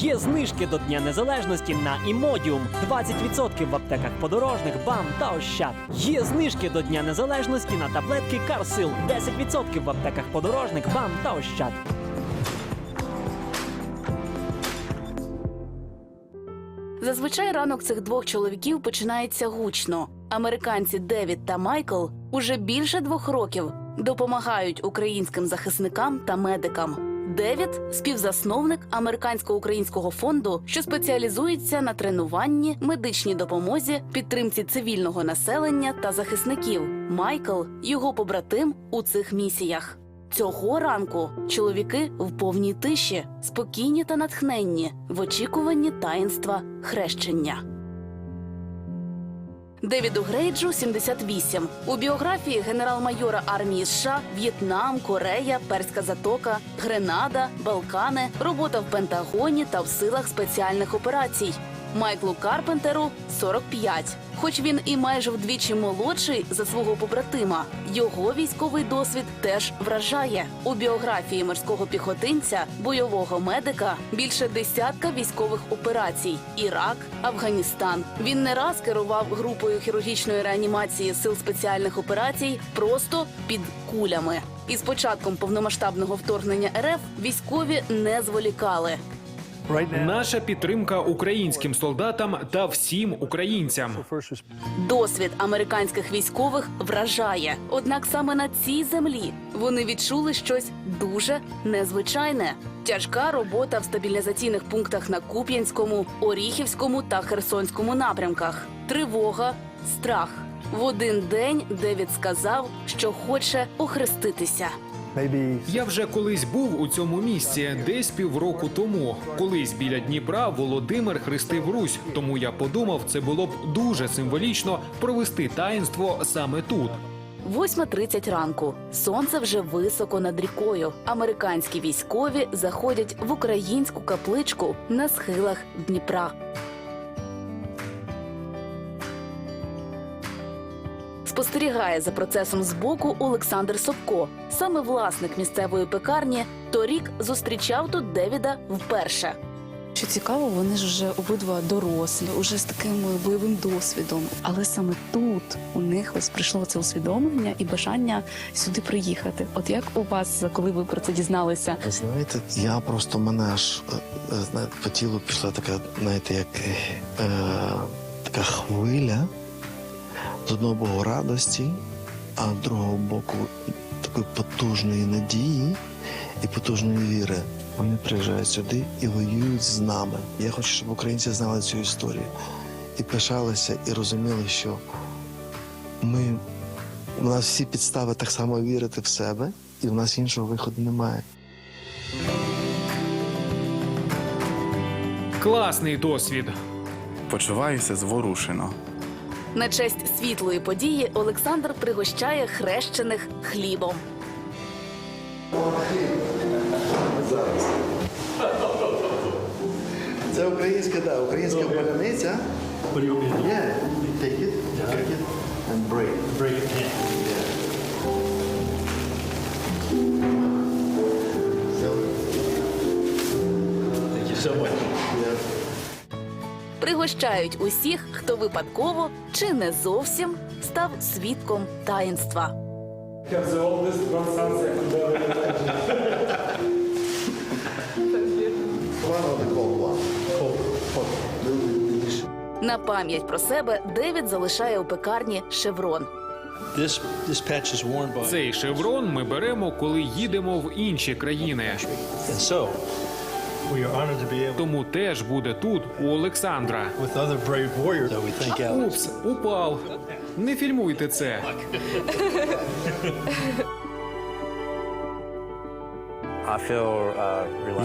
Є знижки до Дня Незалежності на Імодіум 20% в аптеках подорожних, БАМ та Ощад. Є знижки до Дня Незалежності на таблетки Карсил 10% в аптеках подорожних, БАМ та Ощад. Зазвичай ранок цих двох чоловіків починається гучно. Американці Девід та Майкл уже більше двох років допомагають українським захисникам та медикам. Девід співзасновник американсько-українського фонду, що спеціалізується на тренуванні, медичній допомозі, підтримці цивільного населення та захисників. Майкл його побратим у цих місіях. Цього ранку чоловіки в повній тиші, спокійні та натхненні, в очікуванні таїнства хрещення. Девіду Грейджу 78. У біографії генерал-майора армії США В'єтнам, Корея, Перська затока, Гренада, Балкани, робота в Пентагоні та в силах спеціальних операцій. Майклу Карпентеру 45. Хоч він і майже вдвічі молодший за свого побратима, його військовий досвід теж вражає. У біографії морського піхотинця, бойового медика більше десятка військових операцій: Ірак, Афганістан. Він не раз керував групою хірургічної реанімації сил спеціальних операцій просто під кулями. І з початком повномасштабного вторгнення РФ військові не зволікали. Наша підтримка українським солдатам та всім українцям. Досвід американських військових вражає. Однак саме на цій землі вони відчули щось дуже незвичайне. Тяжка робота в стабілізаційних пунктах на Куп'янському, Оріхівському та Херсонському напрямках. Тривога, страх. В один день Девід сказав, що хоче охреститися. Я вже колись був у цьому місці, десь півроку тому. Колись біля Дніпра Володимир хрестив Русь. Тому я подумав, це було б дуже символічно провести таїнство саме тут. 8.30 ранку. Сонце вже високо над рікою. Американські військові заходять в українську капличку на схилах Дніпра. Спостерігає за процесом збоку Олександр Собко. Саме власник місцевої пекарні торік зустрічав тут Девіда вперше. Що цікаво, вони ж вже обидва дорослі, уже з таким бойовим досвідом. Але саме тут у них ось прийшло це усвідомлення і бажання сюди приїхати. От як у вас, коли ви про це дізналися? Знаєте, я просто мене аж е, е, знаєте, по тілу пішла така, знаєте, як е, е, така хвиля з одного боку радості, а з другого боку такої потужної надії і потужної віри. Вони приїжджають сюди і воюють з нами. Я хочу, щоб українці знали цю історію і пишалися, і розуміли, що ми у нас всі підстави так само вірити в себе, і в нас іншого виходу немає. Класний досвід. Почуваюся зворушено. На честь світлої події Олександр пригощає хрещених хлібом. Це українська, да, українська паляниця. What you mean? Yeah, take it, take it and break. Break it, yeah. Пригощають усіх, хто випадково чи не зовсім став свідком таїнства. На пам'ять про себе Девід залишає у пекарні шеврон. Цей шеврон ми беремо, коли їдемо в інші країни. Тому теж буде тут у Олександра. Упс, упав. Не фільмуйте це.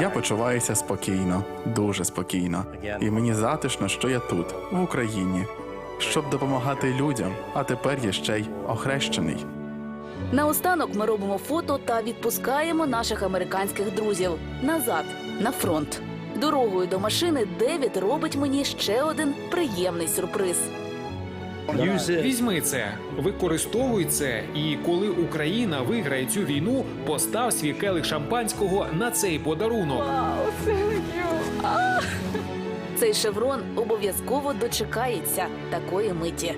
Я почуваюся спокійно, дуже спокійно. І мені затишно, що я тут, в Україні, щоб допомагати людям, а тепер я ще й охрещений. Наостанок ми робимо фото та відпускаємо наших американських друзів назад на фронт. Дорогою до машини Девід робить мені ще один приємний сюрприз. Візьми це, використовуй це, і коли Україна виграє цю війну, постав свій келих шампанського на цей подарунок. Цей шеврон обов'язково дочекається такої миті.